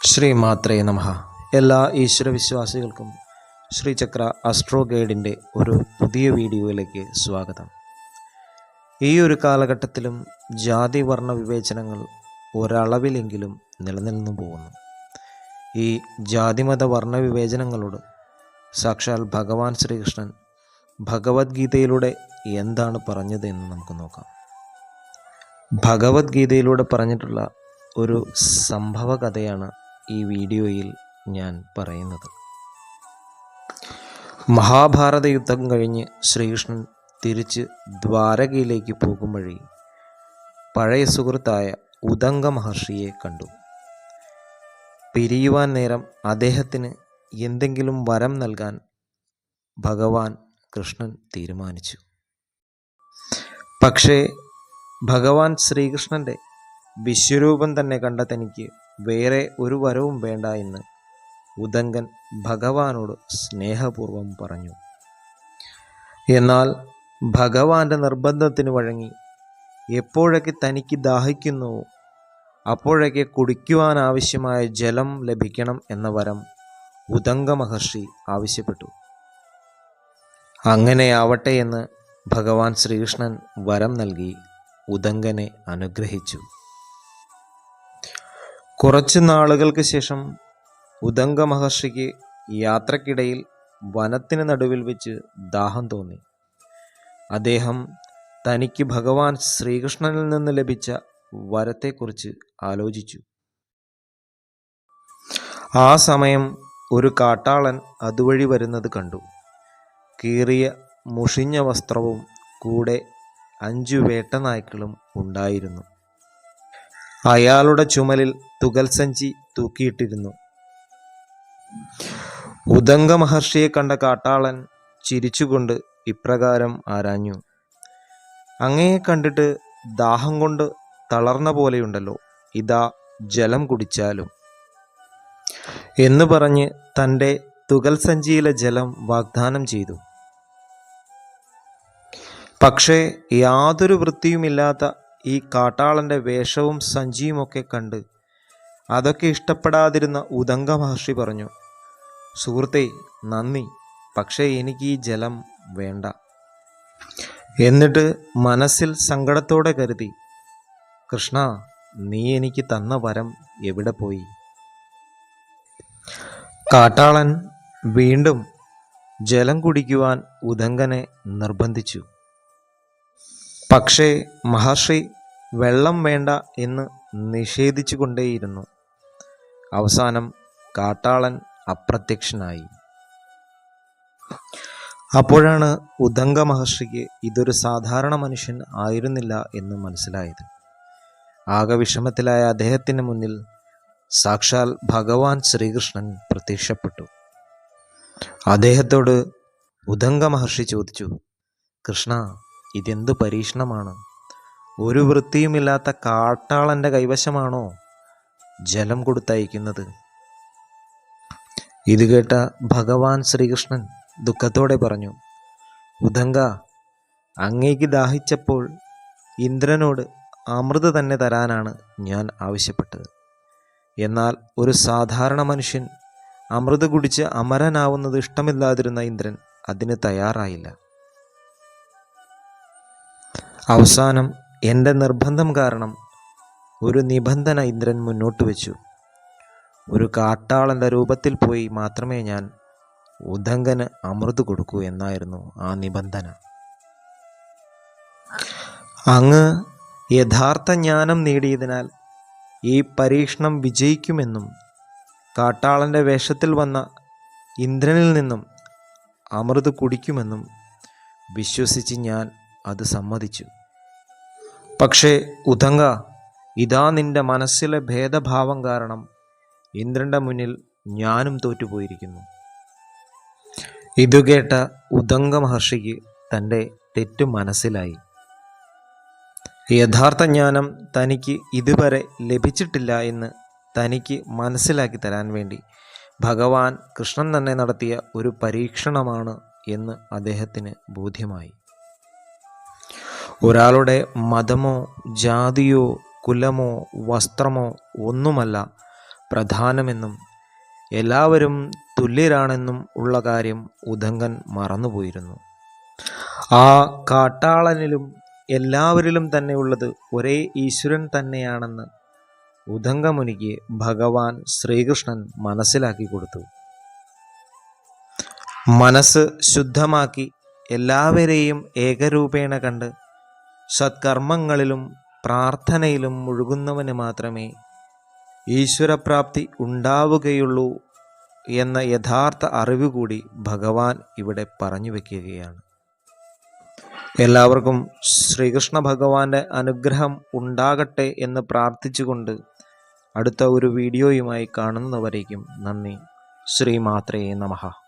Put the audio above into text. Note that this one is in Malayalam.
ശ്രീ മാത്രേ നമഹ എല്ലാ ഈശ്വരവിശ്വാസികൾക്കും ശ്രീചക്ര അസ്ട്രോ ഗൈഡിന്റെ ഒരു പുതിയ വീഡിയോയിലേക്ക് സ്വാഗതം. ഈ ഒരു കാലഘട്ടത്തിലും ജാതി വർണ വിവേചനങ്ങൾ ഒരളവിലെങ്കിലും നിലനിന്നു പോകുന്നു. ഈ ജാതിമത വർണ വിവേചനങ്ങളോട് സാക്ഷാൽ ഭഗവാൻ ശ്രീകൃഷ്ണൻ ഭഗവത്ഗീതയിലൂടെ എന്താണ് പറഞ്ഞത് എന്ന് നമുക്ക് നോക്കാം. ഭഗവത്ഗീതയിലൂടെ പറഞ്ഞിട്ടുള്ള ഒരു സംഭവ കഥയാണ് ഈ വീഡിയോയിൽ ഞാൻ പറയുന്നത്. മഹാഭാരത യുദ്ധം കഴിഞ്ഞ് ശ്രീകൃഷ്ണൻ തിരിച്ച് ദ്വാരകയിലേക്ക് പോകും വഴി പഴയ സുഹൃത്തായ ഉദംഗ മഹർഷിയെ കണ്ടു. പിരിയുവാൻ നേരം അദ്ദേഹത്തിന് എന്തെങ്കിലും വരം നൽകാൻ ഭഗവാൻ കൃഷ്ണൻ തീരുമാനിച്ചു. പക്ഷേ ഭഗവാൻ ശ്രീകൃഷ്ണന്റെ വിശ്വരൂപം തന്നെ കണ്ട തനിക്ക് വേറെ ഒരു വരവും വേണ്ട എന്ന് ഉദങ്കൻ ഭഗവാനോട് സ്നേഹപൂർവം പറഞ്ഞു. എന്നാൽ ഭഗവാന്റെ നിർബന്ധത്തിന് വഴങ്ങി എപ്പോഴൊക്കെ തനിക്ക് ദാഹിക്കുന്നുവോ അപ്പോഴൊക്കെ കുടിക്കുവാൻ ആവശ്യമായ ജലം ലഭിക്കണം എന്ന വരം ഉദങ്ക മഹർഷി ആവശ്യപ്പെട്ടു. അങ്ങനെയാവട്ടെ എന്ന് ഭഗവാൻ ശ്രീകൃഷ്ണൻ വരം നൽകി ഉദങ്കനെ അനുഗ്രഹിച്ചു. കുറച്ചു നാളുകൾക്ക് ശേഷം ഉദംഗ മഹർഷിക്ക് യാത്രക്കിടയിൽ വനത്തിന് നടുവിൽ വെച്ച് ദാഹം തോന്നി. അദ്ദേഹം തനിക്ക് ഭഗവാൻ ശ്രീകൃഷ്ണനിൽ നിന്ന് ലഭിച്ച വരത്തെക്കുറിച്ച് ആലോചിച്ചു. ആ സമയം ഒരു കാട്ടാളൻ അതുവഴി വരുന്നത് കണ്ടു. കീറിയ മുഷിഞ്ഞ വസ്ത്രവും കൂടെ അഞ്ചു വേട്ടനായ്ക്കളും ഉണ്ടായിരുന്നു. അയാളുടെ ചുമലിൽ തുകൽസഞ്ചി തൂക്കിയിട്ടിരുന്നു. ഉദംഗ മഹർഷിയെ കണ്ട കാട്ടാളൻ ചിരിച്ചുകൊണ്ട് ഇപ്രകാരം ആരാഞ്ഞു. അങ്ങയെ കണ്ടിട്ട് ദാഹം കൊണ്ട് തളർന്ന പോലെയുണ്ടല്ലോ ഇതാ ജലം കുടിച്ചാലും. എന്ന് പറഞ്ഞ് തന്റെ തുകൽ സഞ്ചിയിലെ ജലം വാഗ്ദാനം ചെയ്തു. പക്ഷേ യാതൊരു വൃത്തിയുമില്ലാത്ത ഈ കാട്ടാളന്റെ വേഷവും സഞ്ചിയുമൊക്കെ കണ്ട് അതൊക്കെ ഇഷ്ടപ്പെടാതിരുന്ന ഉദങ്ക മഹർഷി പറഞ്ഞു സുഹൃത്തെ നന്ദി. പക്ഷേ എനിക്ക് ഈ ജലം വേണ്ട എന്നിട്ട് മനസ്സിൽ സങ്കടത്തോടെ കരുതി കൃഷ്ണ നീ എനിക്ക് തന്ന വരം എവിടെ പോയി കാട്ടാളൻ വീണ്ടും ജലം കുടിക്കുവാൻ ഉദങ്കനെ നിർബന്ധിച്ചു. പക്ഷേ മഹർഷി വെള്ളം വേണ്ട എന്ന് നിഷേധിച്ചു കൊണ്ടേയിരുന്നു അവസാനം കാട്ടാളൻ അപ്രത്യക്ഷനായി. അപ്പോഴാണ് ഉദംഗ മഹർഷിക്ക് ഇതൊരു സാധാരണ മനുഷ്യൻ ആയിരുന്നില്ല എന്ന് മനസ്സിലായത്. ആകെ വിഷമത്തിലായ അദ്ദേഹത്തിന് മുന്നിൽ സാക്ഷാൽ ഭഗവാൻ ശ്രീകൃഷ്ണൻ പ്രത്യക്ഷപ്പെട്ടു. അദ്ദേഹത്തോട് ഉദംഗ മഹർഷി ചോദിച്ചു കൃഷ്ണ ഇതെന്ത് പരീക്ഷണമാണ്? ഒരു വൃത്തിയുമില്ലാത്ത കാട്ടാളന്റെ കൈവശമാണോ ജലം കൊടുത്തയക്കുന്നത്? ഇത് കേട്ട ഭഗവാൻ ശ്രീകൃഷ്ണൻ ദുഃഖത്തോടെ പറഞ്ഞു ഉദങ്ക അങ്ങേക്ക് ദാഹിച്ചപ്പോൾ ഇന്ദ്രനോട് അമൃത് തന്നെ തരാനാണ് ഞാൻ ആവശ്യപ്പെട്ടത്. എന്നാൽ ഒരു സാധാരണ മനുഷ്യൻ അമൃത് കുടിച്ച് അമരനാവുന്നത് ഇഷ്ടമില്ലാതിരുന്ന ഇന്ദ്രൻ അതിന് തയ്യാറായില്ല. അവസാനം എന്റെ നിർബന്ധം കാരണം ഒരു നിബന്ധന ഇന്ദ്രൻ മുന്നോട്ട് വെച്ചു. ഒരു കാട്ടാളന്റെ രൂപത്തിൽ പോയി മാത്രമേ ഞാൻ ഉദങ്കന് അമൃത് കൊടുക്കൂ എന്നായിരുന്നു ആ നിബന്ധന. അങ്ങ് യഥാർത്ഥ ജ്ഞാനം നേടിയതിനാൽ ഈ പരീക്ഷണം വിജയിക്കുമെന്നും കാട്ടാളന്റെ വേഷത്തിൽ വന്ന ഇന്ദ്രനിൽ നിന്നും അമൃത് കുടിക്കുമെന്നും വിശ്വസിച്ച് ഞാൻ അത് സമ്മതിച്ചു. പക്ഷേ ഉദങ്ക ഇതാ നിന്റെ മനസ്സിലെ ഭേദഭാവം കാരണം ഇന്ദ്രന്റെ മുന്നിൽ ഞാനും തോറ്റുപോയിരിക്കുന്നു. ഇതു കേട്ട ഉദങ്ക മഹർഷിക്ക് തന്റെ തെറ്റു മനസ്സിലായി. യഥാർത്ഥ ജ്ഞാനം തനിക്ക് ഇതുവരെ ലഭിച്ചിട്ടില്ല എന്ന് തനിക്ക് മനസ്സിലാക്കി തരാൻ വേണ്ടി ഭഗവാൻ കൃഷ്ണൻ തന്നെ നടത്തിയ ഒരു പരീക്ഷണമാണ് എന്ന് അദ്ദേഹത്തിന് ബോധ്യമായി. ഒരാളുടെ മതമോ ജാതിയോ കുലമോ വസ്ത്രമോ ഒന്നുമല്ല പ്രധാനമെന്നും എല്ലാവരും തുല്യരാണെന്നും ഉള്ള കാര്യം ഉദങ്കൻ മറന്നുപോയിരുന്നു. ആ കാട്ടാളനിലും എല്ലാവരിലും തന്നെയുള്ളത് ഒരേ ഈശ്വരൻ തന്നെയാണെന്ന് ഉദങ്കമുനിക്ക് ഭഗവാൻ ശ്രീകൃഷ്ണൻ മനസ്സിലാക്കി കൊടുത്തു. മനസ്സ് ശുദ്ധമാക്കി എല്ലാവരെയും ഏകരൂപേണ കണ്ട് സത്കർമ്മങ്ങളിലും പ്രാർത്ഥനയിലും മുഴുകുന്നവന് മാത്രമേ ഈശ്വരപ്രാപ്തി ഉണ്ടാവുകയുള്ളൂ എന്ന യഥാർത്ഥ അറിവ് കൂടി ഭഗവാൻ ഇവിടെ പറഞ്ഞു വയ്ക്കുകയാണ് എല്ലാവർക്കും ശ്രീകൃഷ്ണ ഭഗവാന്റെ അനുഗ്രഹം ഉണ്ടാകട്ടെ എന്ന് പ്രാർത്ഥിച്ചുകൊണ്ട് അടുത്ത ഒരു വീഡിയോയുമായി കാണുന്നവരേക്കും നന്ദി. ശ്രീമാത്രേ നമഃ.